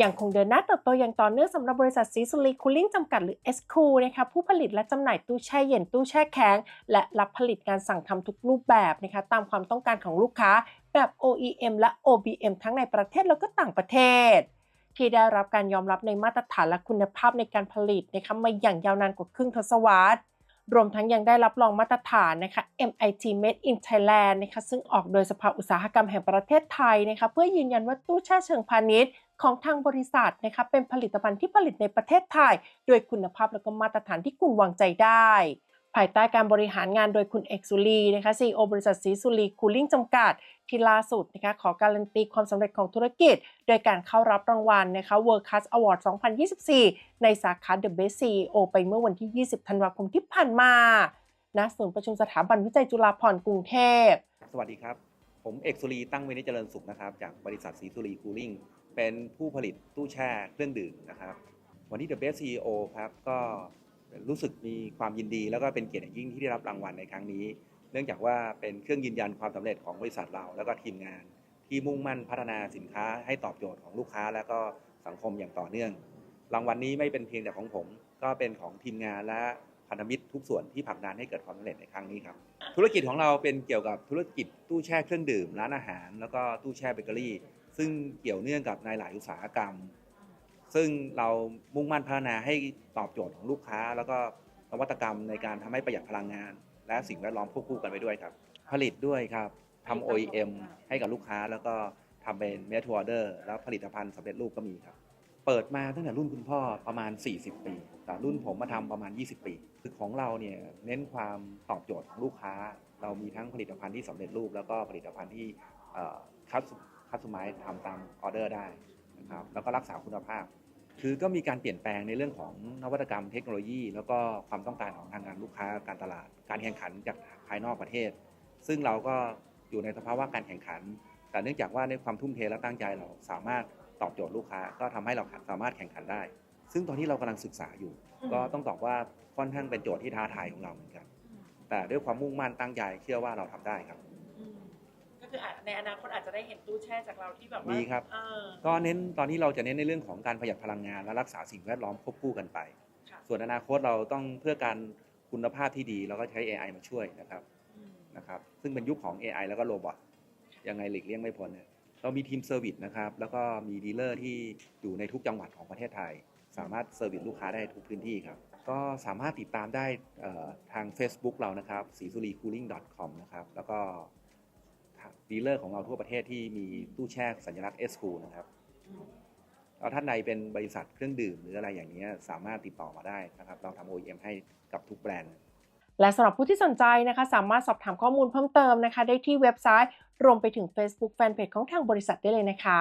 ยังคงเดินหน้าเติบโตอย่างต่อเนื่องสำหรับบริษัทซีซูรีคูลิ่งจำกัดหรือ s c o นะคะผู้ผลิตและจำหน่ายตู้แช่เย็นตู้แช่แข็ง และรับผลิตการสั่งทำทุกรูปแบบนะคะตามความต้องการของลูกค้า แบบ OEM และ OBM ทั้งในประเทศแล้วก็ต่างประเทศ ที่ได้รับการยอมรับในมาตรฐานและคุณภาพในการผลิตนะคะมาอย่างยาวนานกว่าครึ่งทศวรรษ รวมทั้งยังได้รับรองมาตรฐานนะคะ MIT Made in Thailand นะคะซึ่งออกโดยสภาอุตสาหกรรมแห่งประเทศไทยนะคะเพื่อยืนยันว่าตู้แช่เชิงพาณิชย์ของทางบริษัทนะคะเป็นผลิตภัณฑ์ที่ผลิตในประเทศไทย โดยคุณภาพและก็มาตรฐานที่คุณวางใจได้ ภายใต้การบริหารงานโดยคุณเอกสุรีนะคะ CEO บริษัทสีสุรีคูลิ่งจำกัด ที่ล่าสุดนะคะขอการันตีความสำเร็จของธุรกิจ โดยการเข้ารับรางวัลนะคะ World Class Award 2024 ในสาขา The Best CEO ไปเมื่อวันที่ 20 ธันวาคมที่ผ่านมาณศูนย์ประชุมสถาบันวิจัยจุฬาภรณ์กรุงเทพ สวัสดีครับ ผมเอกสุรีตั้งเวนิจเจริญสุขนะครับ จากบริษัทสีสุรีคูลิ่งเป็นผู้ผลิตตู้แช่เครื่องดื่มนะครับ วันนี้ The Best CEO ครับก็ รู้สึกมีความยินดีแล้วก็เป็นเกียรติอย่างยิ่งที่ได้รับรางวัลในครั้งนี้ เนื่องจากว่าเป็นเครื่องยืนยันความสำเร็จของบริษัทเรา แล้วก็ทีมงาน ที่มุ่งมั่นพัฒนาสินค้าให้ตอบโจทย์ของลูกค้า และก็สังคมอย่างต่อเนื่อง รางวัลนี้ไม่เป็นเพียงแต่ของผม ก็เป็นของทีมงานและพันธมิตรทุกส่วนที่ผลักดันให้เกิดความสำเร็จในครั้งนี้ครับธุรกิจของเราเป็นเกี่ยวกับธุรกิจตู้แช่เครื่องดื่มร้านอาหาร แล้วก็ตู้แช่เบเกอรี่ ซึ่งเกี่ยวเนื่องกับในหลายอุตสาหกรรม ซึ่งเรามุ่งมั่นพัฒนาให้ตอบโจทย์ของลูกค้า แล้วก็นวัตกรรมในการทำให้ประหยัดพลังงาน และสิ่งแวดล้อมควบคู่กันไปด้วยครับ ผลิตด้วยครับทำ OEM ให้กับลูกค้าแล้วก็ทำเป็น made to order แล้วผลิตภัณฑ์สำเร็จรูปก็มีครับ เปิดมาตั้งแต่รุ่นคุณพ่อประมาณ 40 ปี แต่รุ่นผมมาทำประมาณ 20 ปี คือของเราเนี่ยเน้นความตอบโจทย์ของลูกค้า เรามีทั้งผลิตภัณฑ์ที่สำเร็จรูป แล้วก็ผลิตภัณฑ์ที่คัสคัสตอมไมทำตามออเดอร์ได้ นะครับแล้วก็รักษาคุณภาพ คือก็มีการเปลี่ยนแปลงในเรื่องของนวัตกรรมเทคโนโลยี แล้วก็ความต้องการของทางงานลูกค้าการตลาด การแข่งขันจากภายนอกประเทศ ซึ่งเราก็อยู่ในสภาวะการแข่งขัน แต่เนื่องจากว่าในความทุ่มเทและตั้งใจเราสามารถตอบโจทย์ลูกค้าก็ทำให้เราสามารถแข่งขันได้ ซึ่งตอนที่เรากำลังศึกษาอยู่ ก็ต้องตอบว่าค่อนข้างเป็นโจทย์ที่ท้าทายของเราเหมือนกัน แต่ด้วยความมุ่งมั่นตั้งใจเชื่อว่าเราทำได้ครับ คืออาจในอนาคตอาจจะได้เห็นตู้แช่จากเราที่แบบว่ามีครับ เออ ก็เน้นตอนนี้เราจะเน้นในเรื่องของการประหยัดพลังงานและรักษาสิ่งแวดล้อมควบคู่กันไป ค่ะ ส่วนอนาคตเราต้องเพื่อการคุณภาพที่ดีเราก็ใช้ AI มาช่วยนะครับอืมนะครับ ซึ่งเป็นยุคของ AI แล้วก็โรบอทยังไงหลีกเลี่ยงไม่พ้นเนี่ยเรามีทีมเซอร์วิสนะครับแล้วก็มีดีลเลอร์ที่อยู่ในทุกจังหวัดของประเทศไทย สามารถเซอร์วิสลูกค้าได้ทุกพื้นที่ครับ ก็สามารถติดตามได้เอ่อทาง Facebook เรานะครับสีสุรีคูลิ่ง .com นะครับแล้วก็ ดีลเลอร์ของเราทั่วประเทศที่มีตู้แช่สัญลักษณ์เอสคูนะครับเราท่านใดเป็นบริษัทเครื่องดื่มหรืออะไรอย่างนี้สามารถติดต่อมาได้นะครับ เราทำ OEM ให้กับทุกแบรนด์ และสำหรับผู้ที่สนใจนะคะ สามารถสอบถามข้อมูลเพิ่มเติมนะคะ ได้ที่เว็บไซต์ รวมไปถึง Facebook Fanpage ของทางบริษัทได้เลยนะคะ